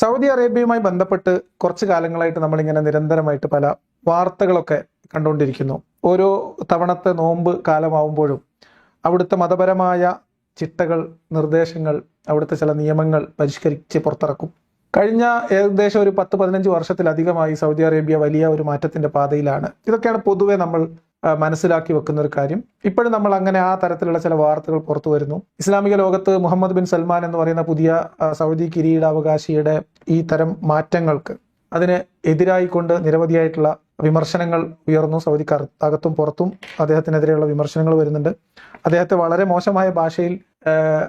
Saudi അറേബ്യയുമായി ബന്ധപ്പെട്ട് കുറച്ച് കാലങ്ങളായിട്ട് നമ്മളിങ്ങനെ നിരന്തരമായിട്ട് പല വാർത്തകളൊക്കെ കണ്ടുകൊണ്ടിരിക്കുന്നു. ഓരോ തവണത്തെ നോമ്പ് കാലമാവുമ്പോഴും അവിടുത്തെ മതപരമായ ചിട്ടകൾ നിർദ്ദേശങ്ങൾ അവിടുത്തെ ചില നിയമങ്ങൾ പരിഷ്കരിച്ച് പുറത്തിറക്കും. കഴിഞ്ഞ ഏകദേശം ഒരു പത്ത് പതിനഞ്ച് വർഷത്തിലധികമായി സൗദി അറേബ്യ വലിയ ഒരു മാറ്റത്തിന്റെ പാതയിലാണ്. ഇതൊക്കെയാണ് പൊതുവെ നമ്മൾ മനസ്സിലാക്കി വെക്കുന്ന ഒരു കാര്യം. ഇപ്പോഴും നമ്മൾ അങ്ങനെ ആ തരത്തിലുള്ള ചില വാർത്തകൾ പുറത്തു വരുന്നു. ഇസ്ലാമിക ലോകത്ത് മുഹമ്മദ് ബിൻ സൽമാൻ എന്ന് പറയുന്ന പുതിയ സൗദി കിരീടാവകാശിയുടെ ഈ തരം മാറ്റങ്ങൾക്ക് അതിന് എതിരായിക്കൊണ്ട് നിരവധിയായിട്ടുള്ള വിമർശനങ്ങൾ ഉയർന്നു. സൗദിക്കാർ അകത്തും പുറത്തും അദ്ദേഹത്തിനെതിരെയുള്ള വിമർശനങ്ങൾ വരുന്നുണ്ട്. അദ്ദേഹത്തെ വളരെ മോശമായ ഭാഷയിൽ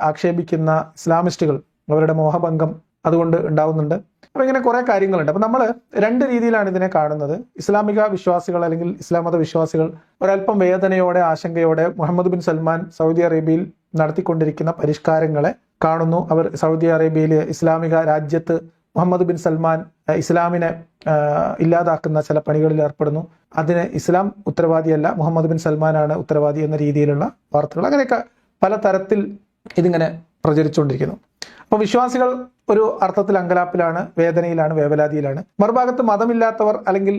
ആക്ഷേപിക്കുന്ന ഇസ്ലാമിസ്റ്റുകൾ അവരുടെ മോഹഭംഗം അതുകൊണ്ട് ഉണ്ടാവുന്നുണ്ട്. അപ്പൊ ഇങ്ങനെ കുറെ കാര്യങ്ങളുണ്ട്. അപ്പൊ നമ്മൾ രണ്ട് രീതിയിലാണ് ഇതിനെ കാണുന്നത്. ഇസ്ലാമിക വിശ്വാസികൾ അല്ലെങ്കിൽ ഇസ്ലാം മത വിശ്വാസികൾ ഒരല്പം വേദനയോടെ ആശങ്കയോടെ മുഹമ്മദ് ബിൻ സൽമാൻ സൗദി അറേബ്യയിൽ നടത്തിക്കൊണ്ടിരിക്കുന്ന പരിഷ്കാരങ്ങളെ കാണുന്നു. അവർ സൗദി അറേബ്യയിൽ ഇസ്ലാമിക രാജ്യത്ത് മുഹമ്മദ് ബിൻ സൽമാൻ ഇസ്ലാമിനെ ഇല്ലാതാക്കുന്ന ചില പണികളിൽ ഏർപ്പെടുന്നു. അതിന് ഇസ്ലാം ഉത്തരവാദിയല്ല. മുഹമ്മദ് ബിൻ സൽമാനാണ് ഉത്തരവാദി എന്ന രീതിയിലുള്ള വാർത്തകൾ. അങ്ങനെയൊക്കെ പല തരത്തിൽ ഇതിങ്ങനെ പ്രചരിച്ചുകൊണ്ടിരിക്കുന്നു. അപ്പോൾ വിശ്വാസികൾ ഒരു അർത്ഥത്തിൽ അങ്കലാപ്പിലാണ് വേദനയിലാണ് വേവലാതിയിലാണ്. മറുഭാഗത്ത് മതമില്ലാത്തവർ അല്ലെങ്കിൽ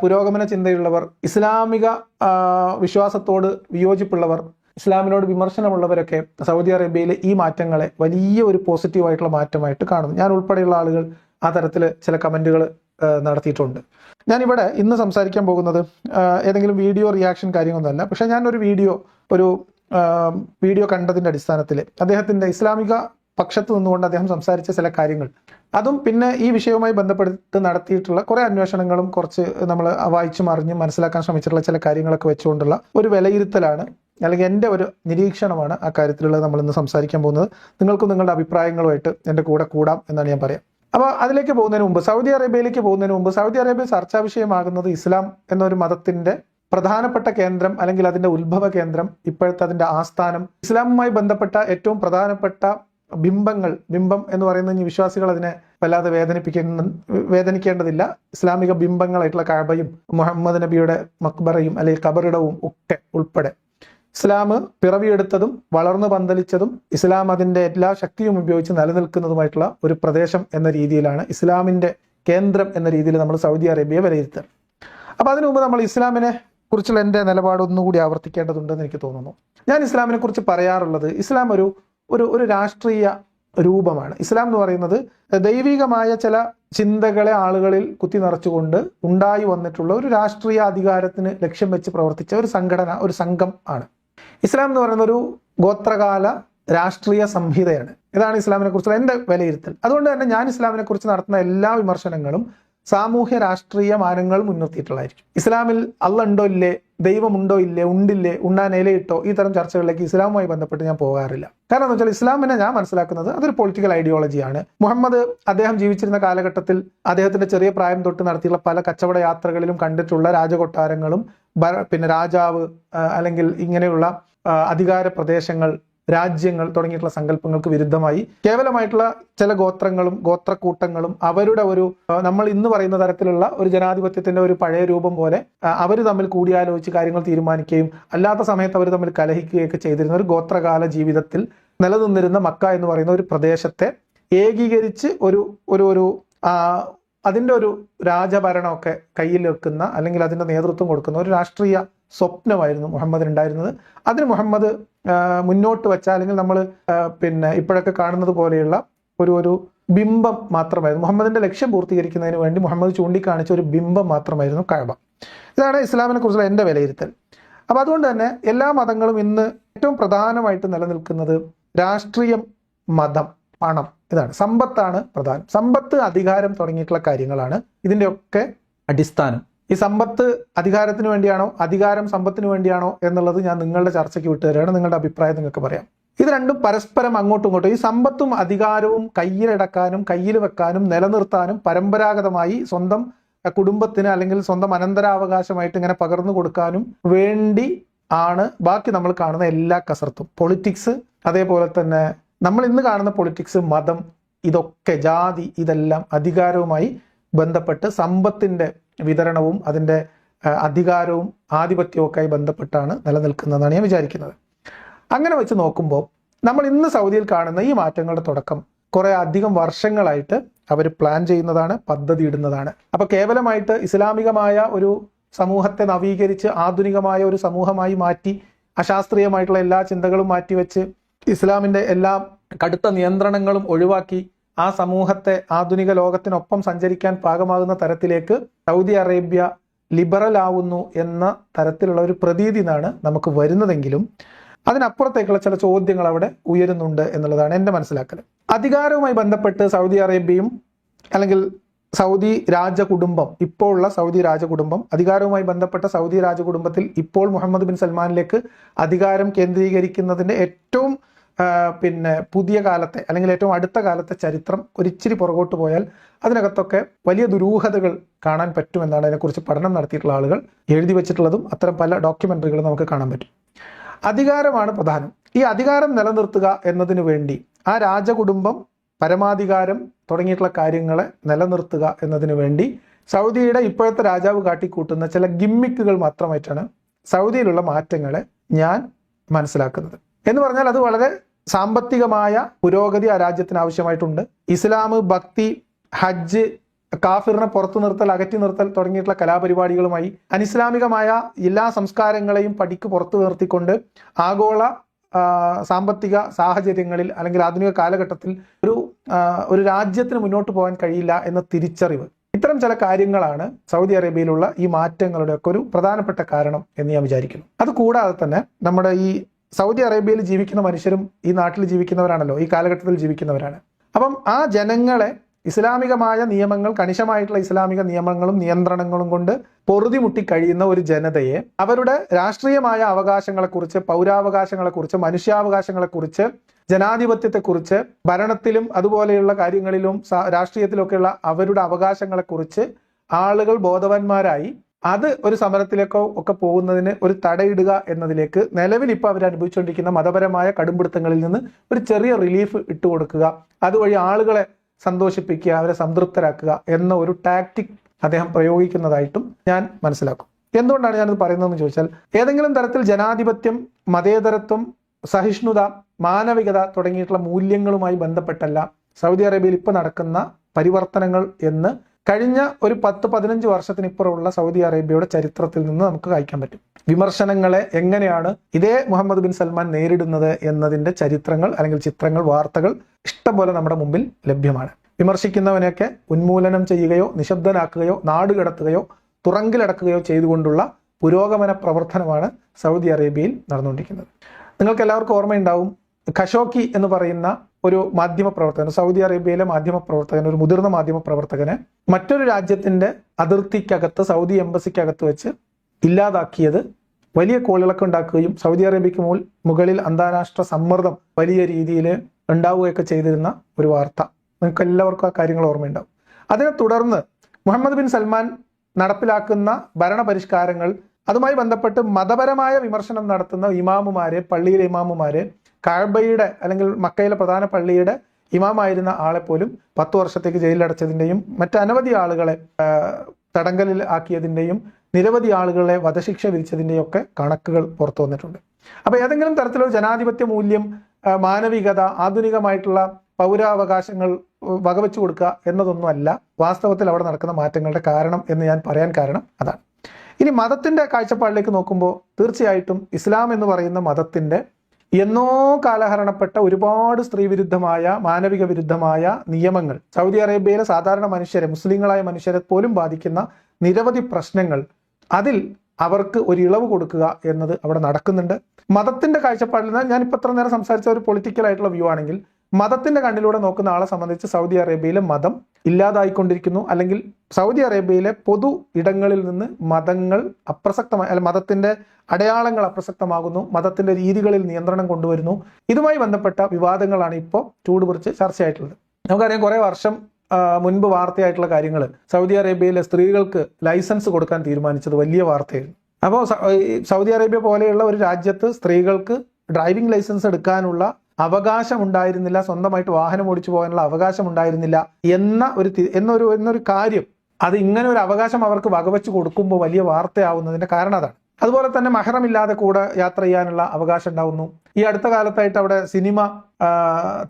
പുരോഗമന ചിന്തയുള്ളവർ ഇസ്ലാമിക വിശ്വാസത്തോട് വിയോജിപ്പുള്ളവർ ഇസ്ലാമിനോട് വിമർശനമുള്ളവരൊക്കെ സൗദി അറേബ്യയിലെ ഈ മാറ്റങ്ങളെ വലിയ ഒരു പോസിറ്റീവായിട്ടുള്ള മാറ്റമായിട്ട് കാണുന്നു. ഞാൻ ഉൾപ്പെടെയുള്ള ആളുകൾ ആ തരത്തിൽ ചില കമന്റുകൾ നടത്തിയിട്ടുണ്ട്. ഞാനിവിടെ ഇന്ന് സംസാരിക്കാൻ പോകുന്നത് ഏതെങ്കിലും വീഡിയോ റിയാക്ഷൻ കാര്യമൊന്നുമല്ല പക്ഷേ ഞാനൊരു വീഡിയോ ഒരു വീഡിയോ കണ്ടതിന്റെ അടിസ്ഥാനത്തിൽ അദ്ദേഹത്തിന്റെ ഇസ്ലാമിക പക്ഷത്ത് നിന്നുകൊണ്ട് അദ്ദേഹം സംസാരിച്ച ചില കാര്യങ്ങൾ. അതും പിന്നെ ഈ വിഷയവുമായി ബന്ധപ്പെട്ട് നടത്തിയിട്ടുള്ള കുറെ അന്വേഷണങ്ങളും കുറച്ച് നമ്മൾ വായിച്ചു മറിഞ്ഞ് മനസ്സിലാക്കാൻ ശ്രമിച്ചിട്ടുള്ള ചില കാര്യങ്ങളൊക്കെ വെച്ചുകൊണ്ടുള്ള ഒരു വിലയിരുത്തലാണ് അല്ലെങ്കിൽ എന്റെ ഒരു നിരീക്ഷണമാണ് ആ കാര്യത്തിലുള്ളത് നമ്മൾ ഇന്ന് സംസാരിക്കാൻ പോകുന്നത്. നിങ്ങൾക്കും നിങ്ങളുടെ അഭിപ്രായങ്ങളുമായിട്ട് എന്റെ കൂടെ കൂടാം എന്നാണ് ഞാൻ പറയാം. അപ്പോൾ അതിലേക്ക് പോകുന്നതിന് മുമ്പ് സൗദി അറേബ്യയിലേക്ക് പോകുന്നതിന് മുമ്പ് സൗദി അറേബ്യ ചർച്ചാ വിഷയമാകുന്നത് ഇസ്ലാം എന്നൊരു മതത്തിന്റെ പ്രധാനപ്പെട്ട കേന്ദ്രം അല്ലെങ്കിൽ അതിന്റെ ഉത്ഭവ കേന്ദ്രം ഇപ്പോഴത്തെ അതിന്റെ ആസ്ഥാനം ഇസ്ലാമുമായി ബന്ധപ്പെട്ട ഏറ്റവും പ്രധാനപ്പെട്ട ബിംബങ്ങൾ ബിംബം എന്ന് പറയുന്ന ഈ വിശ്വാസികൾ അതിനെ വല്ലാതെ വേദനിപ്പിക്കുന്ന വേദനിക്കേണ്ടതില്ല. ഇസ്ലാമിക ബിംബങ്ങളായിട്ടുള്ള കഴബയും മുഹമ്മദ് നബിയുടെ മക്ബറയും അല്ലെങ്കിൽ കബറിടവും ഒക്കെ ഉൾപ്പെടെ. ഇസ്ലാം പിറവിയെടുത്തതും വളർന്നു പന്തലിച്ചതും ഇസ്ലാം അതിന്റെ എല്ലാ ശക്തിയും ഉപയോഗിച്ച് നിലനിൽക്കുന്നതുമായിട്ടുള്ള ഒരു പ്രദേശം എന്ന രീതിയിലാണ് ഇസ്ലാമിന്റെ കേന്ദ്രം എന്ന രീതിയിൽ നമ്മൾ സൗദി അറേബ്യയെ വിലയിരുത്തുക. അപ്പൊ അതിനു മുമ്പ് നമ്മൾ ഇസ്ലാമിനെ കുറിച്ചുള്ള എന്റെ നിലപാട് ഒന്നുകൂടി ആവർത്തിക്കേണ്ടതുണ്ടെന്ന് എനിക്ക് തോന്നുന്നു. ഞാൻ ഇസ്ലാമിനെ കുറിച്ച് പറയാറുള്ളത് ഇസ്ലാം ഒരു ഒരു ഒരു രാഷ്ട്രീയ രൂപമാണ്. ഇസ്ലാം എന്ന് പറയുന്നത് ദൈവികമായ ചില ചിന്തകളെ ആളുകളിൽ കുത്തി നിറച്ചുകൊണ്ട് ഉണ്ടായി വന്നിട്ടുള്ള ഒരു രാഷ്ട്രീയ അധികാരത്തിന് ലക്ഷ്യം വെച്ച് പ്രവർത്തിച്ച ഒരു സംഘടന ഒരു സംഘം ആണ്. ഇസ്ലാം എന്ന് പറയുന്ന ഒരു ഗോത്രകാല രാഷ്ട്രീയ സംഹിതയാണ്. ഇതാണ് ഇസ്ലാമിനെ കുറിച്ചുള്ള എന്റെ വിലയിരുത്തൽ. അതുകൊണ്ട് തന്നെ ഞാൻ ഇസ്ലാമിനെ കുറിച്ച് നടത്തുന്ന എല്ലാ വിമർശനങ്ങളും സാമൂഹ്യ രാഷ്ട്രീയ മാനങ്ങൾ മുൻനിർത്തിയിട്ടുള്ളതായിരിക്കും. ഇസ്ലാമിൽ അല്ല ഉണ്ടോ ഇല്ലേ ദൈവമുണ്ടോ ഇല്ലേ? ഉണ്ടില്ലേ? ഉണ്ണാൻ ഇലയിട്ടോ ഈ തരം ചർച്ചകളിലേക്ക് ഇസ്ലാമുമായി ബന്ധപ്പെട്ട് ഞാൻ പോകാറില്ല. കാരണം എന്ന് വെച്ചാൽ ഇസ്ലാമിനെ ഞാൻ മനസ്സിലാക്കുന്നത് അതൊരു പൊളിറ്റിക്കൽ ഐഡിയോളജിയാണ് മുഹമ്മദ് അദ്ദേഹം ജീവിച്ചിരുന്ന കാലഘട്ടത്തിൽ അദ്ദേഹത്തിന്റെ ചെറിയ പ്രായം തൊട്ട് നടത്തിയുള്ള പല കച്ചവട യാത്രകളിലും കണ്ടിട്ടുള്ള രാജകൊട്ടാരങ്ങളും പിന്നെ രാജാവ് അല്ലെങ്കിൽ ഇങ്ങനെയുള്ള അധികാര പ്രദേശങ്ങൾ രാജ്യങ്ങൾ തുടങ്ങിയിട്ടുള്ള സങ്കല്പങ്ങൾക്ക് വിരുദ്ധമായി. കേവലമായിട്ടുള്ള ചില ഗോത്രങ്ങളും ഗോത്രക്കൂട്ടങ്ങളും അവരുടെ ഒരു നമ്മൾ ഇന്ന് പറയുന്ന തരത്തിലുള്ള ഒരു ജനാധിപത്യത്തിന്റെ ഒരു പഴയ രൂപം പോലെ അവർ തമ്മിൽ കൂടിയാലോചിച്ച് കാര്യങ്ങൾ തീരുമാനിക്കുകയും അല്ലാത്ത സമയത്ത് അവർ തമ്മിൽ കലഹിക്കുകയൊക്കെ ചെയ്തിരുന്ന ഒരു ഗോത്രകാല ജീവിതത്തിൽ നിലനിന്നിരുന്ന മക്ക എന്ന് പറയുന്ന ഒരു പ്രദേശത്തെ ഏകീകരിച്ച് ഒരു ഒരു ഒരു ആ, അതിന്റെ ഒരു രാജഭരണമൊക്കെ കയ്യിൽ വെക്കുന്ന അല്ലെങ്കിൽ അതിന്റെ നേതൃത്വം കൊടുക്കുന്ന ഒരു രാഷ്ട്രീയ സ്വപ്നമായിരുന്നു മുഹമ്മദിന് ഉണ്ടായിരുന്നത്. അതിന് മുഹമ്മദ് മുന്നോട്ട് വെച്ച അല്ലെങ്കിൽ നമ്മൾ പിന്നെ ഇപ്പോഴൊക്കെ കാണുന്നത് പോലെയുള്ള ഒരു ഒരു ബിംബം മാത്രമായിരുന്നു. മുഹമ്മദിന്റെ ലക്ഷ്യം പൂർത്തീകരിക്കുന്നതിന് വേണ്ടി മുഹമ്മദ് ചൂണ്ടിക്കാണിച്ച ഒരു ബിംബം മാത്രമായിരുന്നു കഴബ. ഇതാണ് ഇസ്ലാമിനെ കുറിച്ചുള്ള എന്റെ വിലയിരുത്തൽ. അപ്പൊ അതുകൊണ്ട് തന്നെ എല്ലാ മതങ്ങളും ഇന്ന് ഏറ്റവും പ്രധാനമായിട്ട് നിലനിൽക്കുന്നത് രാഷ്ട്രീയം മതം പണം ഇതാണ്. സമ്പത്താണ് പ്രധാനം. സമ്പത്ത് അധികാരം തുടങ്ങിയിട്ടുള്ള കാര്യങ്ങളാണ് ഇതിന്റെയൊക്കെ അടിസ്ഥാനം. ഈ സമ്പത്ത് അധികാരത്തിന് വേണ്ടിയാണോ അധികാരം സമ്പത്തിന് വേണ്ടിയാണോ എന്നുള്ളത് ഞാൻ നിങ്ങളുടെ ചർച്ചയ്ക്ക് വിട്ടുതരാണ് നിങ്ങളുടെ അഭിപ്രായം നിങ്ങൾക്ക് പറയാം. ഇത് രണ്ടും പരസ്പരം അങ്ങോട്ടും ഇങ്ങോട്ടും. ഈ സമ്പത്തും അധികാരവും കയ്യിലടക്കാനും കയ്യിൽ വെക്കാനും നിലനിർത്താനും പരമ്പരാഗതമായി സ്വന്തം കുടുംബത്തിന് അല്ലെങ്കിൽ സ്വന്തം അനന്തരാവകാശമായിട്ട് ഇങ്ങനെ പകർന്നു കൊടുക്കാനും വേണ്ടി ആണ് ബാക്കി നമ്മൾ കാണുന്ന എല്ലാ കസർത്തും. പൊളിറ്റിക്സ് അതേപോലെ തന്നെ നമ്മൾ ഇന്ന് കാണുന്ന പൊളിറ്റിക്സ് മതം ഇതൊക്കെ ജാതി ഇതെല്ലാം അധികാരവുമായി ബന്ധപ്പെട്ട് സമ്പത്തിന്റെ വിതരണവും അതിന്റെ അധികാരവും ആധിപത്യവും ഒക്കെ ആയി ബന്ധപ്പെട്ടാണ് നിലനിൽക്കുന്നതെന്നാണ് ഞാൻ വിചാരിക്കുന്നത്. അങ്ങനെ വെച്ച് നോക്കുമ്പോൾ നമ്മൾ ഇന്ന് സൗദിയിൽ കാണുന്ന ഈ മാറ്റങ്ങളുടെ തുടക്കം കുറേ അധികം വർഷങ്ങളായിട്ട് അവർ പ്ലാൻ ചെയ്യുന്നതാണ് പദ്ധതി ഇടുന്നതാണ് അപ്പോൾ കേവലമായിട്ട് ഇസ്ലാമികമായ ഒരു സമൂഹത്തെ നവീകരിച്ച് ആധുനികമായ ഒരു സമൂഹമായി മാറ്റി അശാസ്ത്രീയമായിട്ടുള്ള എല്ലാ ചിന്തകളും മാറ്റിവെച്ച് ഇസ്ലാമിന്റെ എല്ലാ കടുത്ത നിയന്ത്രണങ്ങളും ഒഴിവാക്കി ആ സമൂഹത്തെ ആധുനിക ലോകത്തിനൊപ്പം സഞ്ചരിക്കാൻ പാകമാകുന്ന തരത്തിലേക്ക് സൗദി അറേബ്യ ലിബറൽ ആവുന്നു എന്ന തരത്തിലുള്ള ഒരു പ്രതീതി എന്നാണ് നമുക്ക് വരുന്നതെങ്കിലും അതിനപ്പുറത്തേക്കുള്ള ചില ചോദ്യങ്ങൾ അവിടെ ഉയരുന്നുണ്ട് എന്നുള്ളതാണ് എന്റെ മനസ്സിലാക്കൽ. അധികാരവുമായി ബന്ധപ്പെട്ട് സൗദി അറേബ്യയും അല്ലെങ്കിൽ സൗദി രാജകുടുംബം ഇപ്പോൾ ഉള്ള സൗദി രാജകുടുംബം അധികാരവുമായി ബന്ധപ്പെട്ട സൗദി രാജകുടുംബത്തിൽ ഇപ്പോൾ മുഹമ്മദ് ബിൻ സൽമാനിലേക്ക് അധികാരം കേന്ദ്രീകരിക്കുന്നതിന്റെ ഏറ്റവും പിന്നെ പുതിയ കാലത്തെ അല്ലെങ്കിൽ ഏറ്റവും അടുത്ത കാലത്തെ ചരിത്രം ഒരിച്ചിരി പുറകോട്ട് പോയാൽ അതിനകത്തൊക്കെ വലിയ ദുരൂഹതകൾ കാണാൻ പറ്റുമെന്നാണ് അതിനെക്കുറിച്ച് പഠനം നടത്തിയിട്ടുള്ള ആളുകൾ എഴുതി വെച്ചിട്ടുള്ളതും അത്തരം പല ഡോക്യുമെന്ററികളും നമുക്ക് കാണാൻ പറ്റും. അധികാരമാണ് പ്രധാനം. ഈ അധികാരം നിലനിർത്തുക എന്നതിനു വേണ്ടി ആ രാജകുടുംബം പരമാധികാരം തുടങ്ങിയിട്ടുള്ള കാര്യങ്ങളെ നിലനിർത്തുക എന്നതിനു വേണ്ടി സൗദിയുടെ ഇപ്പോഴത്തെ രാജാവ് കാട്ടിക്കൂട്ടുന്ന ചില ഗിമ്മിക്കുകൾ മാത്രമായിട്ടാണ് സൗദിയിലുള്ള മാറ്റങ്ങളെ ഞാൻ മനസ്സിലാക്കുന്നത്. എന്ന് പറഞ്ഞാൽ അത് വളരെ സാമ്പത്തികമായ പുരോഗതി ആ രാജ്യത്തിന് ആവശ്യമായിട്ടുണ്ട്. ഇസ്ലാം ഭക്തി ഹജ്ജ് കാഫിറിനെ പുറത്തു നിർത്തൽ അകറ്റി നിർത്തൽ തുടങ്ങിയിട്ടുള്ള കലാപരിപാടികളുമായി അനിസ്ലാമികമായ എല്ലാ സംസ്കാരങ്ങളെയും പടിക്ക് പുറത്തു നിർത്തിക്കൊണ്ട് ആഗോള സാമ്പത്തിക സാഹചര്യങ്ങളിൽ അല്ലെങ്കിൽ ആധുനിക കാലഘട്ടത്തിൽ ഒരു ഒരു രാജ്യത്തിന് മുന്നോട്ട് പോകാൻ കഴിയില്ല എന്ന തിരിച്ചറിവ്. ഇത്തരം ചില കാര്യങ്ങളാണ് സൗദി അറേബ്യയിലുള്ള ഈ മാറ്റങ്ങളുടെ ഒക്കെ ഒരു പ്രധാനപ്പെട്ട കാരണം എന്ന് ഞാൻ വിചാരിക്കുന്നു. അത് കൂടാതെ തന്നെ നമ്മുടെ ഈ സൗദി അറേബ്യയിൽ ജീവിക്കുന്ന മനുഷ്യരും ഈ നാട്ടിൽ ജീവിക്കുന്നവരാണല്ലോ ഈ കാലഘട്ടത്തിൽ ജീവിക്കുന്നവരാണ്. അപ്പം ആ ജനങ്ങളെ ഇസ്ലാമികമായ നിയമങ്ങൾ കണിശമായിട്ടുള്ള ഇസ്ലാമിക നിയമങ്ങളും നിയന്ത്രണങ്ങളും കൊണ്ട് പൊറുതിമുട്ടി കഴിയുന്ന ഒരു ജനതയെ അവരുടെ രാഷ്ട്രീയമായ അവകാശങ്ങളെക്കുറിച്ച് പൗരാവകാശങ്ങളെക്കുറിച്ച് മനുഷ്യാവകാശങ്ങളെക്കുറിച്ച് ജനാധിപത്യത്തെക്കുറിച്ച് ഭരണത്തിലും അതുപോലെയുള്ള കാര്യങ്ങളിലും രാഷ്ട്രീയത്തിലൊക്കെയുള്ള അവരുടെ അവകാശങ്ങളെക്കുറിച്ച് ആളുകൾ ബോധവാന്മാരായി അത് ഒരു സമരത്തിലേക്കോ ഒക്കെ പോകുന്നതിന് ഒരു തടയിടുക എന്നതിലേക്ക് നിലവിൽ ഇപ്പോൾ അവർ അനുഭവിച്ചുകൊണ്ടിരിക്കുന്ന മതപരമായ കടുംപിടുത്തങ്ങളിൽ നിന്ന് ഒരു ചെറിയ റിലീഫ് ഇട്ടു കൊടുക്കുക. അതുവഴി ആളുകളെ സന്തോഷിപ്പിക്കുക അവരെ സംതൃപ്തരാക്കുക എന്ന ഒരു ടാക്ടിക് അദ്ദേഹം പ്രയോഗിക്കുന്നതായിട്ടും ഞാൻ മനസ്സിലാക്കും. എന്തുകൊണ്ടാണ് ഞാനത് പറയുന്നതെന്ന് ചോദിച്ചാൽ ഏതെങ്കിലും തരത്തിൽ ജനാധിപത്യം മതേതരത്വം സഹിഷ്ണുത മാനവികത തുടങ്ങിയിട്ടുള്ള മൂല്യങ്ങളുമായി ബന്ധപ്പെട്ടല്ല സൗദി അറേബ്യയിൽ ഇപ്പോൾ നടക്കുന്ന പരിവർത്തനങ്ങൾ എന്ന് കഴിഞ്ഞ ഒരു പത്ത് പതിനഞ്ച് വർഷത്തിനിപ്പുറമുള്ള സൗദി അറേബ്യയുടെ ചരിത്രത്തിൽ നിന്ന് നമുക്ക് വായിക്കാൻ പറ്റും. വിമർശനങ്ങളെ എങ്ങനെയാണ് ഇതേ മുഹമ്മദ് ബിൻ സൽമാൻ നേരിടുന്നത് എന്നതിന്റെ ചരിത്രങ്ങൾ അല്ലെങ്കിൽ ചിത്രങ്ങൾ വാർത്തകൾ ഇഷ്ടംപോലെ നമ്മുടെ മുമ്പിൽ ലഭ്യമാണ്. വിമർശിക്കുന്നവനെയൊക്കെ ഉന്മൂലനം ചെയ്യുകയോ നിശബ്ദനാക്കുകയോ നാടുകടത്തുകയോ തുറങ്കിലടക്കുകയോ ചെയ്തുകൊണ്ടുള്ള പുരോഗമന പ്രവർത്തനമാണ് സൗദി അറേബ്യയിൽ നടന്നുകൊണ്ടിരിക്കുന്നത്. നിങ്ങൾക്ക് എല്ലാവർക്കും ഓർമ്മയുണ്ടാവും ഖഷോക്കി എന്ന് പറയുന്ന ഒരു മാധ്യമ പ്രവർത്തകൻ സൗദി അറേബ്യയിലെ മാധ്യമ പ്രവർത്തകൻ ഒരു മുതിർന്ന മാധ്യമ പ്രവർത്തകനെ മറ്റൊരു രാജ്യത്തിന്റെ അതിർത്തിക്കകത്ത് സൗദി എംബസിക്കകത്ത് വെച്ച് ഇല്ലാതാക്കിയത് വലിയ കോളിളക്കം ഉണ്ടാക്കുകയും സൗദി അറേബ്യക്ക് മുകളിൽ അന്താരാഷ്ട്ര സമ്മർദ്ദം വലിയ രീതിയിൽ ഉണ്ടാവുകയൊക്കെ ചെയ്തിരുന്ന ഒരു വാർത്ത. നിങ്ങൾക്ക് എല്ലാവർക്കും ആ കാര്യങ്ങൾ ഓർമ്മയുണ്ടാവും. അതിനെ തുടർന്ന് മുഹമ്മദ് ബിൻ സൽമാൻ നടപ്പിലാക്കുന്ന ഭരണപരിഷ്കാരങ്ങൾ അതുമായി ബന്ധപ്പെട്ട് മതപരമായ വിമർശനം നടത്തുന്ന ഇമാമുമാരെ പള്ളിയിലെ ഇമാമുമാരെ കാഴ്ബയുടെ അല്ലെങ്കിൽ മക്കയിലെ പ്രധാന പള്ളിയുടെ ഇമാമായിരുന്ന ആളെ പോലും പത്തു വർഷത്തേക്ക് ജയിലിലടച്ചതിന്റെയും മറ്റനവധി ആളുകളെ തടങ്കലിൽ ആക്കിയതിന്റെയും നിരവധി ആളുകളെ വധശിക്ഷ വിധിച്ചതിന്റെയും ഒക്കെ കണക്കുകൾ പുറത്തു വന്നിട്ടുണ്ട്. അപ്പോൾ ഏതെങ്കിലും തരത്തിലുള്ള ജനാധിപത്യ മൂല്യം മാനവികത ആധുനികമായിട്ടുള്ള പൗരാവകാശങ്ങൾ വകവെച്ചു കൊടുക്കുക എന്നതൊന്നുമല്ല വാസ്തവത്തിൽ അവിടെ നടക്കുന്ന മാറ്റങ്ങളുടെ കാരണം എന്ന് ഞാൻ പറയാൻ കാരണം അതാണ്. ഇനി മതത്തിന്റെ കാഴ്ചപ്പാടിലേക്ക് നോക്കുമ്പോൾ തീർച്ചയായിട്ടും ഇസ്ലാം എന്ന് പറയുന്ന മതത്തിന്റെ എന്നോ കാലഹരണപ്പെട്ട ഒരുപാട് സ്ത്രീവിരുദ്ധമായ മാനവിക വിരുദ്ധമായ നിയമങ്ങൾ. സൗദി അറേബ്യയിലെ സാധാരണ മനുഷ്യരെ മുസ്ലിങ്ങളായ മനുഷ്യരെ പോലും ബാധിക്കുന്ന നിരവധി പ്രശ്നങ്ങൾ. അതിൽ അവർക്ക് ഒരു ഇളവ് കൊടുക്കുക എന്നത് അവിടെ നടക്കുന്നുണ്ട്. മതത്തിന്റെ കാഴ്ചപ്പാടിൽ നിന്ന് ഞാൻ ഇപ്പൊ ഇത്ര നേരം സംസാരിച്ച ഒരു പൊളിറ്റിക്കൽ ആയിട്ടുള്ള വ്യൂ ആണെങ്കിൽ മതത്തിന്റെ കണ്ണിലൂടെ നോക്കുന്ന ആളെ സംബന്ധിച്ച് സൗദി അറേബ്യയിലെ മതം ഇല്ലാതായിക്കൊണ്ടിരിക്കുന്നു. അല്ലെങ്കിൽ സൗദി അറേബ്യയിലെ പൊതു ഇടങ്ങളിൽ നിന്ന് മതങ്ങൾ അപ്രസക്തമായി അല്ല മതത്തിന്റെ അടയാളങ്ങൾ അപ്രസക്തമാകുന്നു. മതത്തിന്റെ രീതികളിൽ നിയന്ത്രണം കൊണ്ടുവരുന്നു. ഇതുമായി ബന്ധപ്പെട്ട വിവാദങ്ങളാണ് ഇപ്പോൾ ചൂടുപിടിച്ച് ചർച്ചയായിട്ടുള്ളത് നമുക്കറിയാം കുറെ വർഷം മുൻപ് വാർത്തയായിട്ടുള്ള കാര്യങ്ങൾ സൗദി അറേബ്യയിലെ സ്ത്രീകൾക്ക് ലൈസൻസ് കൊടുക്കാൻ തീരുമാനിച്ചത് വലിയ വാർത്തയായിരുന്നു. അപ്പോൾ സൗദി അറേബ്യ പോലെയുള്ള ഒരു രാജ്യത്ത് സ്ത്രീകൾക്ക് ഡ്രൈവിംഗ് ലൈസൻസ് എടുക്കാനുള്ള അവകാശം ഉണ്ടായിരുന്നില്ല സ്വന്തമായിട്ട് വാഹനം ഓടിച്ചു പോകാനുള്ള അവകാശം ഉണ്ടായിരുന്നില്ല എന്ന ഒരു എന്നൊരു എന്നൊരു കാര്യം അത് ഇങ്ങനെ ഒരു അവകാശം അവർക്ക് വകവെച്ച് കൊടുക്കുമ്പോൾ വലിയ വാർത്തയാവുന്നതിന്റെ കാരണം അതാണ്. അതുപോലെ തന്നെ മഹറമില്ലാതെ കൂടെ യാത്ര ചെയ്യാനുള്ള അവകാശം ഉണ്ടാവുന്നു. ഈ അടുത്ത കാലത്തായിട്ട് അവിടെ സിനിമ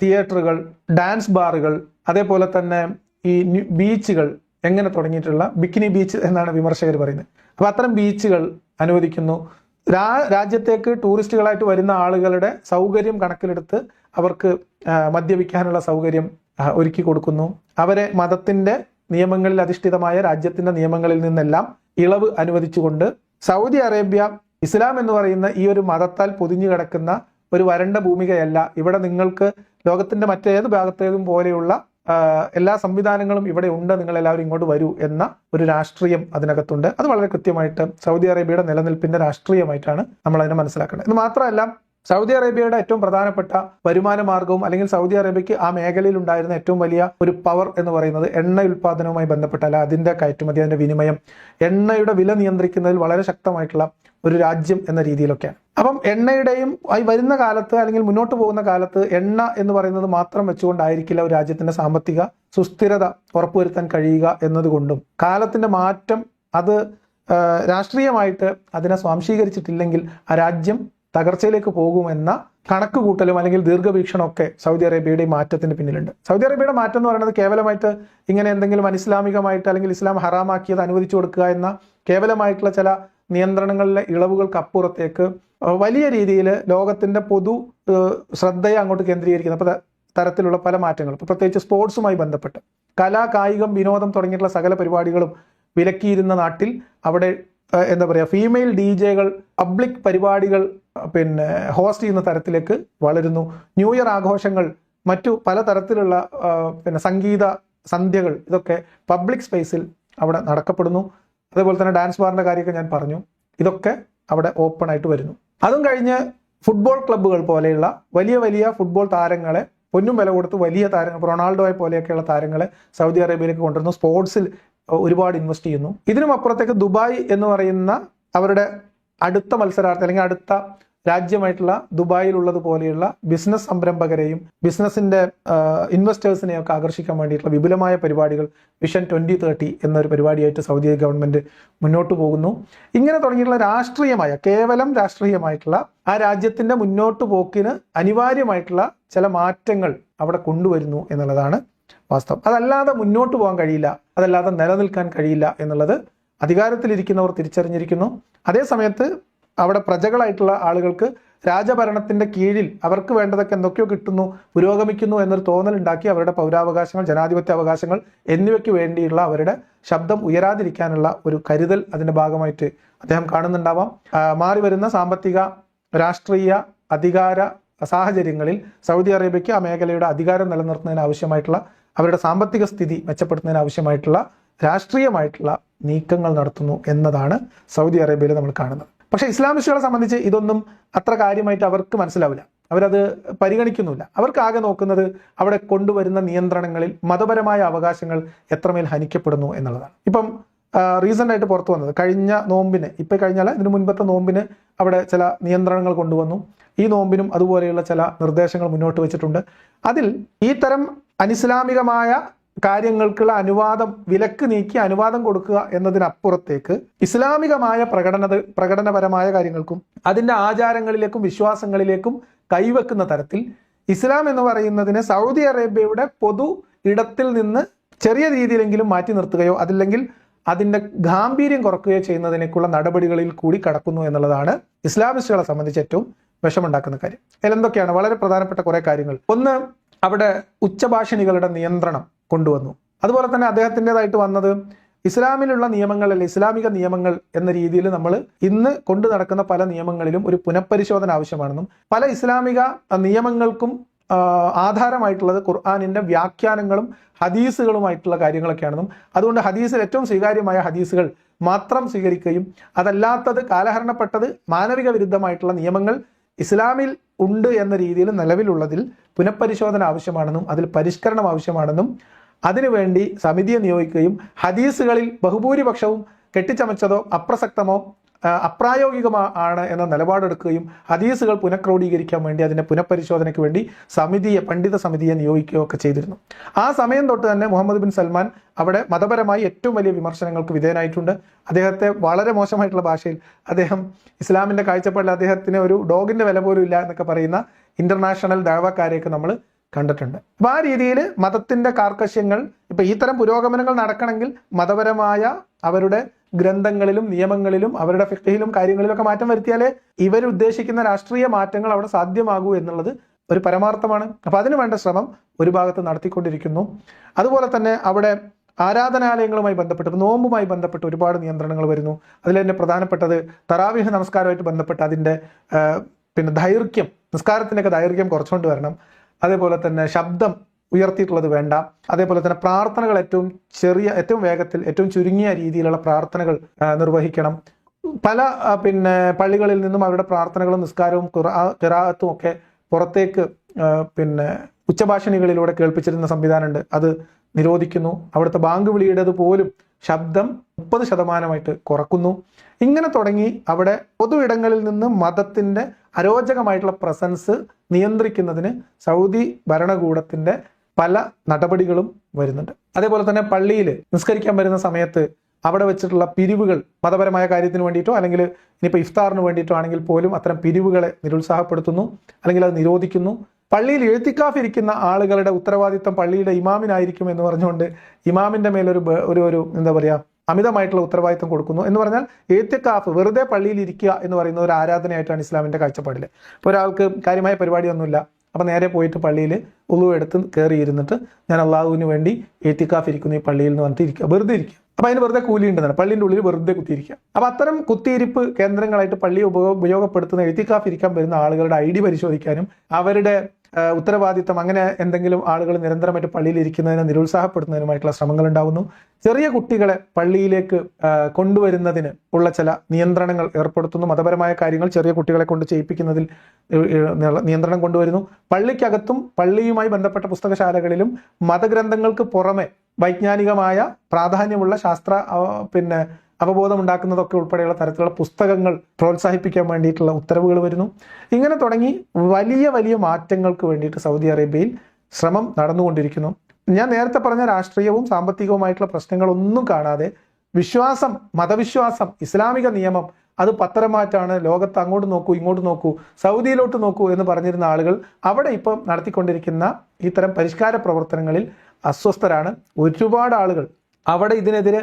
തിയേറ്ററുകൾ ഡാൻസ് ബാറുകൾ അതേപോലെ തന്നെ ഈ ബീച്ചുകൾ എങ്ങനെ തുടങ്ങിയിട്ടുള്ള ബിക്കിനി ബീച്ച് എന്നാണ് വിമർശകർ പറയുന്നത്. അപ്പൊ അത്തരം ബീച്ചുകൾ അനുവദിക്കുന്നു. രാ രാജ്യത്തേക്ക് ടൂറിസ്റ്റുകളായിട്ട് വരുന്ന ആളുകളുടെ സൗകര്യം കണക്കിലെടുത്ത് അവർക്ക് മദ്യപിക്കാനുള്ള സൗകര്യം ഒരുക്കി കൊടുക്കുന്നു. അവരെ മതത്തിന്റെ നിയമങ്ങളിൽ അധിഷ്ഠിതമായ രാജ്യത്തിന്റെ നിയമങ്ങളിൽ നിന്നെല്ലാം ഇളവ് അനുവദിച്ചുകൊണ്ട് സൗദി അറേബ്യ ഇസ്ലാം എന്ന് പറയുന്ന ഈ ഒരു മതത്താൽ പൊതിഞ്ഞു കിടക്കുന്ന ഒരു വരണ്ട ഭൂമികയല്ല. ഇവിടെ നിങ്ങൾക്ക് ലോകത്തിന്റെ മറ്റേത് ഭാഗത്തേതും പോലെയുള്ള എല്ലാ സംവിധാനങ്ങളും ഇവിടെ ഉണ്ട് നിങ്ങൾ എല്ലാവരും ഇങ്ങോട്ട് വരൂ എന്ന ഒരു രാഷ്ട്രീയം അതിനകത്തുണ്ട്. അത് വളരെ കൃത്യമായിട്ട് സൗദി അറേബ്യയുടെ നിലനിൽപ്പിന്റെ രാഷ്ട്രീയമായിട്ടാണ് നമ്മൾ അതിനെ മനസ്സിലാക്കേണ്ടത്. ഇത് മാത്രമല്ല സൗദി അറേബ്യയുടെ ഏറ്റവും പ്രധാനപ്പെട്ട വരുമാന മാർഗവും അല്ലെങ്കിൽ സൗദി അറേബ്യയ്ക്ക് ആ മേഖലയിൽ ഉണ്ടായിരുന്ന ഏറ്റവും വലിയ ഒരു പവർ എന്ന് പറയുന്നത് എണ്ണ ഉൽപാദനവുമായി ബന്ധപ്പെട്ടല്ല അതിന്റെ കയറ്റുമതി അതിന്റെ വിനിമയം എണ്ണയുടെ വില നിയന്ത്രിക്കുന്നതിൽ വളരെ ശക്തമായിട്ടുള്ള ഒരു രാജ്യം എന്ന രീതിയിലൊക്കെയാണ്. അപ്പം എണ്ണയുടെയും വരുന്ന കാലത്ത് അല്ലെങ്കിൽ മുന്നോട്ട് പോകുന്ന കാലത്ത് എണ്ണ എന്ന് പറയുന്നത് മാത്രം വെച്ചുകൊണ്ടായിരിക്കില്ല ഒരു രാജ്യത്തിന്റെ സാമ്പത്തിക സുസ്ഥിരത ഉറപ്പുവരുത്താൻ കഴിയുക എന്നതുകൊണ്ടും കാലത്തിന്റെ മാറ്റം അത് രാഷ്ട്രീയമായിട്ട് അതിനെ സ്വാംശീകരിച്ചിട്ടില്ലെങ്കിൽ ആ രാജ്യം തകർച്ചയിലേക്ക് പോകുമെന്ന കണക്ക് കൂട്ടലും അല്ലെങ്കിൽ ദീർഘവീക്ഷണമൊക്കെ സൗദി അറേബ്യയുടെ മാറ്റത്തിന് പിന്നിലുണ്ട്. സൗദി അറേബ്യയുടെ മാറ്റം എന്ന് പറയുന്നത് കേവലമായിട്ട് ഇങ്ങനെ എന്തെങ്കിലും അനിസ്ലാമികമായിട്ട് അല്ലെങ്കിൽ ഇസ്ലാം ഹറാമാക്കിയത് അനുവദിച്ചു കൊടുക്കുക എന്ന കേവലമായിട്ടുള്ള ചില നിയന്ത്രണങ്ങളിലെ ഇളവുകൾക്ക് അപ്പുറത്തേക്ക് വലിയ രീതിയിൽ ലോകത്തിന്റെ പൊതു ശ്രദ്ധയെ അങ്ങോട്ട് കേന്ദ്രീകരിക്കുന്ന തരത്തിലുള്ള പല മാറ്റങ്ങളും. പ്രത്യേകിച്ച് സ്പോർട്സുമായി ബന്ധപ്പെട്ട് കലാ കായികം വിനോദം തുടങ്ങിയിട്ടുള്ള സകല പരിപാടികളും വിലക്കിയിരുന്ന നാട്ടിൽ അവിടെ എന്താ പറയുക ഫീമെയിൽ ഡി ജെകൾ പബ്ലിക് പരിപാടികൾ പിന്നെ ഹോസ്റ്റ് ചെയ്യുന്ന തരത്തിലേക്ക് വളരുന്നു. ന്യൂ ഇയർ ആഘോഷങ്ങൾ മറ്റു പല തരത്തിലുള്ള പിന്നെ സംഗീത സന്ധ്യകൾ ഇതൊക്കെ പബ്ലിക് സ്പേസിൽ അവിടെ നടക്കപ്പെടുന്നു. അതേപോലെ തന്നെ ഡാൻസ് ബാറിന്റെ കാര്യമൊക്കെ ഞാൻ പറഞ്ഞു. ഇതൊക്കെ അവിടെ ഓപ്പൺ ആയിട്ട് വരുന്നു. അതും കഴിഞ്ഞ് ഫുട്ബോൾ ക്ലബ്ബുകൾ പോലെയുള്ള വലിയ വലിയ ഫുട്ബോൾ താരങ്ങളെ പൊന്നും വില കൊടുത്ത് വലിയ താരങ്ങൾ റൊണാൾഡോയെ പോലെയൊക്കെയുള്ള താരങ്ങളെ സൗദി അറേബ്യയിലേക്ക് കൊണ്ടുവരുന്നു. സ്പോർട്സിൽ ഒരുപാട് ഇൻവെസ്റ്റ് ചെയ്യുന്നു. ഇതിനും അപ്പുറത്തേക്ക് ദുബായ് എന്ന് പറയുന്ന അവരുടെ അടുത്ത മത്സരാർത്ഥി അല്ലെങ്കിൽ അടുത്ത രാജ്യമായിട്ടുള്ള ദുബായിലുള്ളത് പോലെയുള്ള ബിസിനസ് സംരംഭകരെയും ബിസിനസിന്റെ ഇൻവെസ്റ്റേഴ്സിനെയും ഒക്കെ ആകർഷിക്കാൻ വേണ്ടിയിട്ടുള്ള വിപുലമായ പരിപാടികൾ വിഷൻ ട്വന്റി തേർട്ടി എന്നൊരു പരിപാടിയായിട്ട് സൗദി ഗവൺമെന്റ് മുന്നോട്ട് പോകുന്നു. ഇങ്ങനെ തുടങ്ങിയിട്ടുള്ള രാഷ്ട്രീയമായ കേവലം രാഷ്ട്രീയമായിട്ടുള്ള ആ രാജ്യത്തിന്റെ മുന്നോട്ട് പോക്കിന് അനിവാര്യമായിട്ടുള്ള ചില മാറ്റങ്ങൾ അവിടെ കൊണ്ടുവരുന്നു എന്നുള്ളതാണ് വാസ്തവം. അതല്ലാതെ മുന്നോട്ട് പോകാൻ കഴിയില്ല അതല്ലാതെ നിലനിൽക്കാൻ കഴിയില്ല എന്നുള്ളത് അധികാരത്തിലിരിക്കുന്നവർ തിരിച്ചറിഞ്ഞിരിക്കുന്നു. അതേ സമയത്ത് അവിടെ പ്രജകളായിട്ടുള്ള ആളുകൾക്ക് രാജഭരണത്തിന്റെ കീഴിൽ അവർക്ക് വേണ്ടതൊക്കെ എന്തൊക്കെയോ കിട്ടുന്നു പുരോഗമിക്കുന്നു എന്നൊരു തോന്നലുണ്ടാക്കി അവരുടെ പൗരാവകാശങ്ങൾ ജനാധിപത്യ അവകാശങ്ങൾ എന്നിവയ്ക്ക് വേണ്ടിയുള്ള അവരുടെ ശബ്ദം ഉയരാതിരിക്കാനുള്ള ഒരു കരുതൽ അതിന്റെ ഭാഗമായിട്ട് അദ്ദേഹം കാണുന്നുണ്ടാവാം. മാറി വരുന്ന സാമ്പത്തിക രാഷ്ട്രീയ അധികാര സാഹചര്യങ്ങളിൽ സൗദി അറേബ്യയ്ക്ക് ആ മേഖലയുടെ അധികാരം നിലനിർത്തുന്നതിന് ആവശ്യമായിട്ടുള്ള അവരുടെ സാമ്പത്തിക സ്ഥിതി മെച്ചപ്പെടുത്തുന്നതിന് ആവശ്യമായിട്ടുള്ള രാഷ്ട്രീയമായിട്ടുള്ള നീക്കങ്ങൾ നടത്തുന്നു എന്നതാണ് സൗദി അറേബ്യയിൽ നമ്മൾ കാണുന്നത്. പക്ഷേ ഇസ്ലാമിസ്റ്റുകളെ സംബന്ധിച്ച് ഇതൊന്നും അത്ര കാര്യമായിട്ട് അവർക്ക് മനസ്സിലാവില്ല. അവരത് പരിഗണിക്കുന്നില്ല അവർക്ക് ആകെ നോക്കുന്നത് അവിടെ കൊണ്ടുവരുന്ന നിയന്ത്രണങ്ങളിൽ മതപരമായ അവകാശങ്ങൾ എത്രമേൽ ഹനിക്കപ്പെടുന്നു എന്നുള്ളതാണ്. ഇപ്പം റീസെന്റ് ആയിട്ട് പുറത്തു വന്നത് കഴിഞ്ഞ നോമ്പിന് ഇപ്പം കഴിഞ്ഞാൽ ഇതിനു മുൻപത്തെ നോമ്പിന് അവിടെ ചില നിയന്ത്രണങ്ങൾ കൊണ്ടുവന്നു. ഈ നോമ്പിനും അതുപോലെയുള്ള ചില നിർദ്ദേശങ്ങൾ മുന്നോട്ട് വെച്ചിട്ടുണ്ട്. അതിൽ ഈ തരം അനിസ്ലാമികമായ കാര്യങ്ങൾക്കുള്ള അനുവാദം വിലക്ക് നീക്കി അനുവാദം കൊടുക്കുക എന്നതിനപ്പുറത്തേക്ക് ഇസ്ലാമികമായ പ്രകടന പ്രകടനപരമായ കാര്യങ്ങൾക്കും അതിന്റെ ആചാരങ്ങളിലേക്കും വിശ്വാസങ്ങളിലേക്കും കൈവെക്കുന്ന തരത്തിൽ ഇസ്ലാം എന്ന് പറയുന്നതിനെ സൗദി അറേബ്യയുടെ പൊതു ഇടത്തിൽ നിന്ന് ചെറിയ രീതിയിലെങ്കിലും മാറ്റി നിർത്തുകയോ അതില്ലെങ്കിൽ അതിന്റെ ഗാംഭീര്യം കുറക്കുകയോ ചെയ്യുന്നതിനേക്കുള്ള നടപടികളിൽ കൂടി കടക്കുന്നു എന്നുള്ളതാണ് ഇസ്ലാമിസ്റ്റുകളെ സംബന്ധിച്ച് ഏറ്റവും വിഷമുണ്ടാക്കുന്ന കാര്യം. അതിലെന്തൊക്കെയാണ്? വളരെ പ്രധാനപ്പെട്ട കുറേ കാര്യങ്ങൾ. ഒന്ന് അവിടെ ഉച്ചഭാഷിണികളുടെ നിയന്ത്രണം. കൊണ്ടുവന്നു. അതുപോലെ തന്നെ അദ്ദേഹത്തിന്റെതായിട്ട് വന്നത് ഇസ്ലാമിലുള്ള നിയമങ്ങൾ അല്ലെ ഇസ്ലാമിക നിയമങ്ങൾ എന്ന രീതിയിൽ നമ്മൾ ഇന്ന് കൊണ്ടു നടക്കുന്ന പല നിയമങ്ങളിലും ഒരു പുനഃപരിശോധന ആവശ്യമാണെന്നും പല ഇസ്ലാമിക നിയമങ്ങൾക്കും ആധാരമായിട്ടുള്ളത് ഖുർആാനിന്റെ വ്യാഖ്യാനങ്ങളും ഹദീസുകളുമായിട്ടുള്ള കാര്യങ്ങളൊക്കെയാണെന്നും അതുകൊണ്ട് ഹദീസിൽ ഏറ്റവും സ്വീകാര്യമായ ഹദീസുകൾ മാത്രം സ്വീകരിക്കുകയും അതല്ലാത്തത് കാലഹരണപ്പെട്ടത് മാനവിക വിരുദ്ധമായിട്ടുള്ള നിയമങ്ങൾ ഇസ്ലാമിൽ ഉണ്ട് എന്ന രീതിയിൽ നിലവിലുള്ളതിൽ പുനഃപരിശോധന ആവശ്യമാണെന്നും അതിൽ പരിഷ്കരണം ആവശ്യമാണെന്നും അതിനുവേണ്ടി സമിതിയെ നിയോഗിക്കുകയും ഹദീസുകളിൽ ബഹുഭൂരിപക്ഷവും കെട്ടിച്ചമച്ചതോ അപ്രസക്തമോ അപ്രായോഗികമോ ആണ് എന്ന നിലപാടെടുക്കുകയും ഹദീസുകൾ പുനഃക്രോഡീകരിക്കാൻ വേണ്ടി അതിന്റെ പുനഃപരിശോധനയ്ക്ക് വേണ്ടി സമിതിയെ പണ്ഡിത സമിതിയെ നിയോഗിക്കുകയൊക്കെ ചെയ്തിരുന്നു. ആ സമയം തൊട്ട് തന്നെ മുഹമ്മദ് ബിൻ സൽമാൻ അവിടെ മതപരമായി ഏറ്റവും വലിയ വിമർശനങ്ങൾക്ക് വിധേയനായിട്ടുണ്ട്. അദ്ദേഹത്തെ വളരെ മോശമായിട്ടുള്ള ഭാഷയിൽ അദ്ദേഹം ഇസ്ലാമിന്റെ കാഴ്ചപ്പാടിൽ അദ്ദേഹത്തിന് ഒരു ഡോഗിന്റെ വില പോലും ഇല്ല എന്നൊക്കെ പറയുന്ന ഇന്റർനാഷണൽ ദേവക്കാരെയൊക്കെ നമ്മൾ കണ്ടിട്ടുണ്ട്. അപ്പൊ ആ രീതിയിൽ മതത്തിന്റെ കാർക്കശ്യങ്ങൾ ഇപ്പൊ ഈ തരം പുരോഗമനങ്ങൾ നടക്കണമെങ്കിൽ മതപരമായ അവരുടെ ഗ്രന്ഥങ്ങളിലും നിയമങ്ങളിലും അവരുടെ ഫിഖിലും കാര്യങ്ങളിലൊക്കെ മാറ്റം വരുത്തിയാലേ ഇവരുദ്ദേശിക്കുന്ന രാഷ്ട്രീയ മാറ്റങ്ങൾ അവിടെ സാധ്യമാകൂ എന്നുള്ളത് ഒരു പരമാർത്ഥമാണ്. അപ്പൊ അതിനു വേണ്ട ശ്രമം ഒരു ഭാഗത്ത് നടത്തിക്കൊണ്ടിരിക്കുന്നു. അതുപോലെ തന്നെ അവിടെ ആരാധനാലയങ്ങളുമായി ബന്ധപ്പെട്ട് നോമ്പുമായി ബന്ധപ്പെട്ട് ഒരുപാട് നിയന്ത്രണങ്ങൾ വരുന്നു. അതിൽ തന്നെ പ്രധാനപ്പെട്ടത് തറാവിഹ് നമസ്കാരമായിട്ട് ബന്ധപ്പെട്ട് അതിന്റെ ആ, പിന്നെ ദൈർഘ്യം നിസ്കാരത്തിന്റെയൊക്കെ ദൈർഘ്യം കുറച്ചുകൊണ്ട് വരണം. അതേപോലെ തന്നെ ശബ്ദം ഉയർത്തിയിട്ടുള്ളത് വേണ്ട. അതേപോലെ തന്നെ പ്രാർത്ഥനകൾ ഏറ്റവും ചെറിയ ഏറ്റവും വേഗത്തിൽ ഏറ്റവും ചുരുങ്ങിയ രീതിയിലുള്ള പ്രാർത്ഥനകൾ നിർവഹിക്കണം. പല പിന്നെ പള്ളികളിൽ നിന്നും അവരുടെ പ്രാർത്ഥനകളും നിസ്കാരവും കിറാത്തും ഒക്കെ പുറത്തേക്ക് പിന്നെ ഉച്ചഭാഷണികളിലൂടെ കേൾപ്പിച്ചിരുന്ന സംവിധാനമുണ്ട്. അത് നിരോധിക്കുന്നു. അവിടുത്തെ ബാങ്ക് വിളിയുടേത് പോലും ശബ്ദം മുപ്പത് ശതമാനമായിട്ട് കുറക്കുന്നു. ഇങ്ങനെ തുടങ്ങി അവിടെ പൊതു ഇടങ്ങളിൽ നിന്ന് മതത്തിന്റെ അരോചകമായിട്ടുള്ള പ്രസൻസ് നിയന്ത്രിക്കുന്നതിന് സൗദി ഭരണകൂടത്തിന്റെ പല നടപടികളും വരുന്നുണ്ട്. അതേപോലെ തന്നെ പള്ളിയിൽ നിസ്കരിക്കാൻ വരുന്ന സമയത്ത് അവിടെ വെച്ചിട്ടുള്ള പിരിവുകൾ മതപരമായ കാര്യത്തിന് വേണ്ടിയിട്ടോ അല്ലെങ്കിൽ ഇനിയിപ്പോൾ ഇഫ്താറിന് വേണ്ടിയിട്ടോ ആണെങ്കിൽ പോലും അത്തരം പിരിവുകളെ നിരുത്സാഹപ്പെടുത്തുന്നു അല്ലെങ്കിൽ അത് നിരോധിക്കുന്നു. പള്ളിയിൽ എഴുത്തിക്കാഫ് ഇരിക്കുന്ന ആളുകളുടെ ഉത്തരവാദിത്തം പള്ളിയുടെ ഇമാമിനായിരിക്കും എന്ന് പറഞ്ഞുകൊണ്ട് ഇമാമിന്റെ മേലൊരു ഒരു ഒരു എന്താ പറയുക അമിതമായിട്ടുള്ള ഉത്തരവാദിത്തം കൊടുക്കുന്നു എന്ന് പറഞ്ഞാൽ എഴുത്തിക്കാഫ് വെറുതെ പള്ളിയിൽ ഇരിക്കുക എന്ന് പറയുന്ന ഒരു ആരാധനയായിട്ടാണ് ഇസ്ലാമിന്റെ കാഴ്ചപ്പാടിൽ ഇപ്പോൾ ഒരാൾക്ക് കാര്യമായ പരിപാടിയൊന്നുമില്ല. അപ്പം നേരെ പോയിട്ട് പള്ളിയിൽ ഉളു എടുത്ത് കയറി ഇരുന്നിട്ട് ഞാൻ അള്ളാഹുവിന് വേണ്ടി ഏത്തിക്കാഫ് ഇരിക്കുന്നു ഈ പള്ളിയിൽ എന്ന് പറഞ്ഞിട്ട് ഇരിക്കുക. വെറുതെ ഇരിക്കുക. അപ്പം അതിന് വെറുതെ കൂലി ഉണ്ടെന്നാണ് പള്ളിന്റെ ഉള്ളിൽ വെറുതെ കുത്തിയിരിക്കുക. അപ്പം അത്തരം കുത്തിയിരിപ്പ് കേന്ദ്രങ്ങളായിട്ട് പള്ളി ഉപയോഗ ഉപയോഗപ്പെടുത്തുന്ന എഴുത്തിക്കാഫ് ഇരിക്കാൻ വരുന്ന ആളുകളുടെ ഐ ഡി പരിശോധിക്കാനും അവരുടെ ഉത്തരവാദിത്തം അങ്ങനെ എന്തെങ്കിലും ആളുകൾ നിരന്തരമായിട്ട് പള്ളിയിൽ ഇരിക്കുന്നതിനെ നിരുത്സാഹപ്പെടുത്തുന്നതിനുമായിട്ടുള്ള ശ്രമങ്ങൾ ഉണ്ടാവുന്നു ചെറിയ കുട്ടികളെ പള്ളിയിലേക്ക് കൊണ്ടുവരുന്നതിന് ഉള്ള ചില നിയന്ത്രണങ്ങൾ ഏർപ്പെടുത്തുന്നു. മതപരമായ കാര്യങ്ങൾ ചെറിയ കുട്ടികളെ കൊണ്ട് ചെയ്യിപ്പിക്കുന്നതിൽ നിയന്ത്രണം കൊണ്ടുവരുന്നു. പള്ളിക്കകത്തും പള്ളിയുമായി ബന്ധപ്പെട്ട പുസ്തകശാലകളിലും മതഗ്രന്ഥങ്ങൾക്ക് പുറമെ വൈജ്ഞാനികമായ പ്രാധാന്യമുള്ള ശാസ്ത്ര പിന്നെ അവബോധം ഉണ്ടാക്കുന്നതൊക്കെ ഉൾപ്പെടെയുള്ള തരത്തിലുള്ള പുസ്തകങ്ങൾ പ്രോത്സാഹിപ്പിക്കാൻ വേണ്ടിയിട്ടുള്ള ഉത്തരവുകൾ വരുന്നു. ഇങ്ങനെ തുടങ്ങി വലിയ വലിയ മാറ്റങ്ങൾക്ക് വേണ്ടിയിട്ട് സൗദി അറേബ്യയിൽ ശ്രമം നടന്നുകൊണ്ടിരിക്കുന്നു. ഞാൻ നേരത്തെ പറഞ്ഞ രാഷ്ട്രീയവും സാമ്പത്തികവുമായിട്ടുള്ള പ്രശ്നങ്ങളൊന്നും കാണാതെ വിശ്വാസം മതവിശ്വാസം ഇസ്ലാമിക നിയമം അത് പത്തരമാറ്റാണ് ലോകത്ത് അങ്ങോട്ട് നോക്കൂ ഇങ്ങോട്ട് നോക്കൂ സൗദിയിലോട്ട് നോക്കൂ എന്ന് പറഞ്ഞിരുന്ന ആളുകൾ അവിടെ ഇപ്പം നടത്തിക്കൊണ്ടിരിക്കുന്ന ഇത്തരം പരിഷ്കാര പ്രവർത്തനങ്ങളിൽ അസ്വസ്ഥരാണ്. ഒരുപാട് ആളുകൾ അവിടെ ഇതിനെതിരെ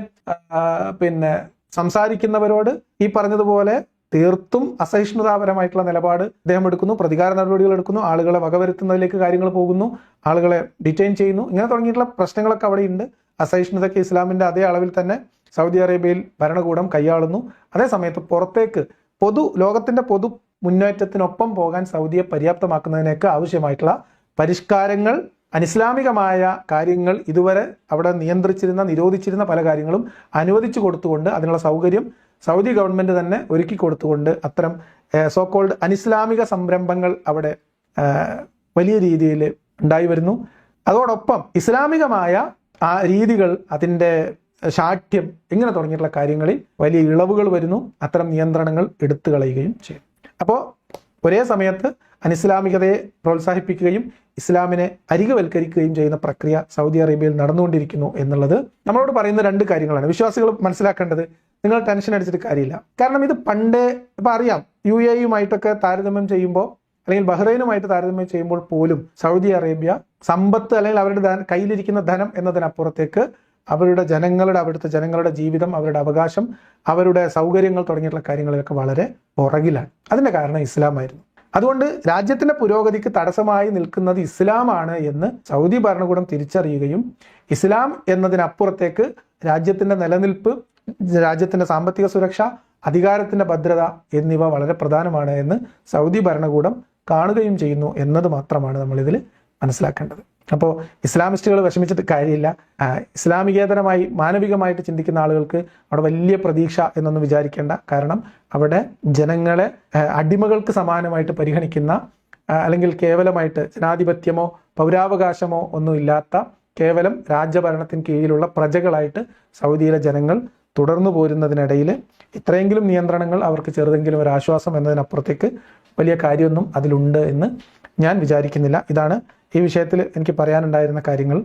പിന്നെ സംസാരിക്കുന്നവരോട് ഈ പറഞ്ഞതുപോലെ തീർത്തും അസഹിഷ്ണുതാപരമായിട്ടുള്ള നിലപാട് അദ്ദേഹം എടുക്കുന്നു. പ്രതികാര നടപടികൾ എടുക്കുന്നു. ആളുകളെ വകവരുത്തുന്നതിലേക്ക് കാര്യങ്ങൾ പോകുന്നു. ആളുകളെ ഡിറ്റെയിൻ ചെയ്യുന്നു. ഇങ്ങനെ തുടങ്ങിയിട്ടുള്ള പ്രശ്നങ്ങളൊക്കെ അവിടെ ഉണ്ട്. അസഹിഷ്ണുതയ്ക്ക് ഇസ്ലാമിന്റെ അതേ അളവിൽ തന്നെ സൗദി അറേബ്യയിൽ ഭരണകൂടം കൈയാളുന്നു. അതേസമയത്ത് പുറത്തേക്ക് പൊതു ലോകത്തിന്റെ പൊതു മുന്നേറ്റത്തിനൊപ്പം പോകാൻ സൗദിയെ പര്യാപ്തമാക്കുന്നതിനൊക്കെ ആവശ്യമായിട്ടുള്ള പരിഷ്കാരങ്ങൾ അനിസ്ലാമികമായ കാര്യങ്ങൾ ഇതുവരെ അവിടെ നിയന്ത്രിച്ചിരുന്ന നിരോധിച്ചിരുന്ന പല കാര്യങ്ങളും അനുവദിച്ചു കൊടുത്തുകൊണ്ട് അതിനുള്ള സൗകര്യം സൗദി ഗവൺമെന്റ് തന്നെ ഒരുക്കി കൊടുത്തുകൊണ്ട് അത്തരം സോ കോൾഡ് അനിസ്ലാമിക സംരംഭങ്ങൾ അവിടെ വലിയ രീതിയിൽ ഉണ്ടായി വരുന്നു. അതോടൊപ്പം ഇസ്ലാമികമായ ആ രീതികൾ അതിന്റെ ശാഠ്യം ഇങ്ങനെ തുടങ്ങിയിട്ടുള്ള കാര്യങ്ങളിൽ വലിയ ഇളവുകൾ വരുന്നു. അത്തരം നിയന്ത്രണങ്ങൾ എടുത്തു കളയുകയും ചെയ്യും. അപ്പോൾ ഒരേ സമയത്ത് അനിസ്ലാമികതയെ പ്രോത്സാഹിപ്പിക്കുകയും ഇസ്ലാമിനെ അരികവൽക്കരിക്കുകയും ചെയ്യുന്ന പ്രക്രിയ സൗദി അറേബ്യയിൽ നടന്നുകൊണ്ടിരിക്കുന്നു എന്നുള്ളത് നമ്മളോട് പറയുന്ന രണ്ട് കാര്യങ്ങളാണ്. വിശ്വാസികൾ മനസ്സിലാക്കേണ്ടത് നിങ്ങൾ ടെൻഷൻ അടിച്ചിട്ട് കാര്യമില്ല. കാരണം ഇത് പണ്ടേ ഇപ്പം അറിയാം യു എ യുമായിട്ടൊക്കെ താരതമ്യം ചെയ്യുമ്പോൾ അല്ലെങ്കിൽ ബഹ്റൈനുമായിട്ട് താരതമ്യം ചെയ്യുമ്പോൾ പോലും സൗദി അറേബ്യ സമ്പത്ത് അല്ലെങ്കിൽ അവരുടെ കയ്യിലിരിക്കുന്ന ധനം എന്നതിനപ്പുറത്തേക്ക് അവരുടെ ജനങ്ങളുടെ അവിടുത്തെ ജനങ്ങളുടെ ജീവിതം അവരുടെ അവകാശം അവരുടെ സൗകര്യങ്ങൾ തുടങ്ങിയിട്ടുള്ള കാര്യങ്ങളിലൊക്കെ വളരെ പുറകിലാണ്. അതിന്റെ കാരണം ഇസ്ലാമായിരുന്നു. അതുകൊണ്ട് രാജ്യത്തിന്റെ പുരോഗതിക്ക് തടസ്സമായി നിൽക്കുന്നത് ഇസ്ലാമാണ് എന്ന് സൗദി ഭരണകൂടം തിരിച്ചറിയുകയും ഇസ്ലാം എന്നതിനപ്പുറത്തേക്ക് രാജ്യത്തിന്റെ നിലനിൽപ്പ് രാജ്യത്തിന്റെ സാമ്പത്തിക സുരക്ഷ അധികാരത്തിന്റെ ഭദ്രത എന്നിവ വളരെ പ്രധാനമാണ് എന്ന് സൗദി ഭരണകൂടം കാണുകയും ചെയ്യുന്നു എന്നത് മാത്രമാണ് നമ്മൾ ഇതിൽ മനസ്സിലാക്കേണ്ടത്. അപ്പോൾ ഇസ്ലാമിസ്റ്റുകൾ വിഷമിച്ചിട്ട് കാര്യമില്ല. ഇസ്ലാമികേതരമായി മാനവികമായിട്ട് ചിന്തിക്കുന്ന ആളുകൾക്ക് അവിടെ വലിയ പ്രതീക്ഷ എന്നൊന്നും വിചാരിക്കേണ്ട. കാരണം അവിടെ ജനങ്ങളെ അടിമകൾക്ക് സമാനമായിട്ട് പരിഗണിക്കുന്ന അല്ലെങ്കിൽ കേവലമായിട്ട് ജനാധിപത്യമോ പൗരാവകാശമോ ഒന്നും ഇല്ലാത്ത കേവലം രാജ്യഭരണത്തിന് കീഴിലുള്ള പ്രജകളായിട്ട് സൗദിയിലെ ജനങ്ങൾ തുടർന്നു പോരുന്നതിനിടയിൽ ഇത്രയെങ്കിലും നിയന്ത്രണങ്ങൾ അവർക്ക് ചെറുതെങ്കിലും ഒരു ആശ്വാസം എന്നതിനപ്പുറത്തേക്ക് വലിയ കാര്യമൊന്നും അതിലുണ്ട് എന്ന് ഞാൻ വിചാരിക്കുന്നില്ല. ഇതാണ് ഈ വിഷയത്തിൽ എനിക്ക് പറയാനുണ്ടായിരുന്ന കാര്യങ്ങൾ